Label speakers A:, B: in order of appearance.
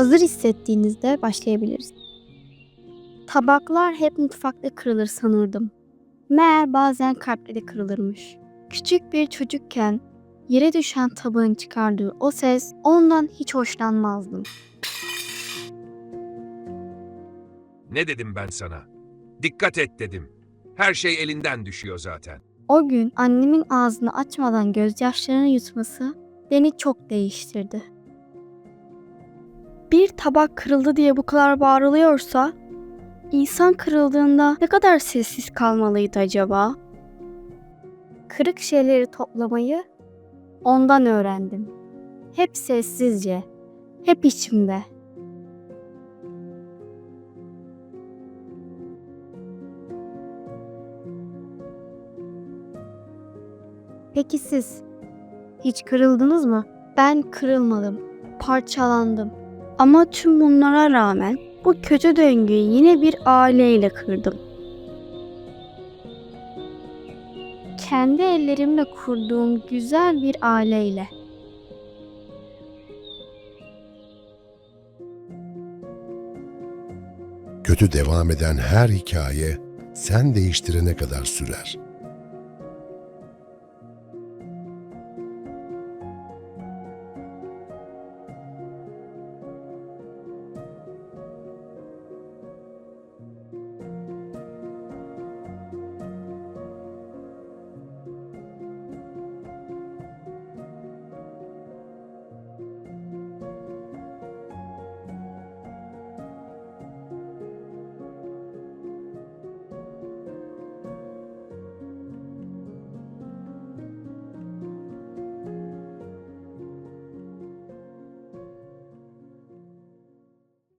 A: Hazır hissettiğinizde başlayabiliriz. Tabaklar hep mutfakta kırılır sanırdım. Meğer bazen kalpte de kırılırmış. Küçük bir çocukken yere düşen tabağın çıkardığı o ses ondan hiç hoşlanmazdım.
B: Ne dedim ben sana? Dikkat et dedim. Her şey elinden düşüyor zaten.
A: O gün annemin ağzını açmadan gözyaşlarını yutması beni çok değiştirdi. Bir tabak kırıldı diye bu kadar bağırılıyorsa, insan kırıldığında ne kadar sessiz kalmalıydı acaba? Kırık şeyleri toplamayı ondan öğrendim. Hep sessizce, hep içimde. Peki siz hiç kırıldınız mı? Ben kırılmadım, parçalandım. Ama tüm bunlara rağmen bu kötü döngüyü yine bir aileyle kırdım. Kendi ellerimle kurduğum güzel bir aileyle.
C: Kötü devam eden her hikaye sen değiştirene kadar sürer.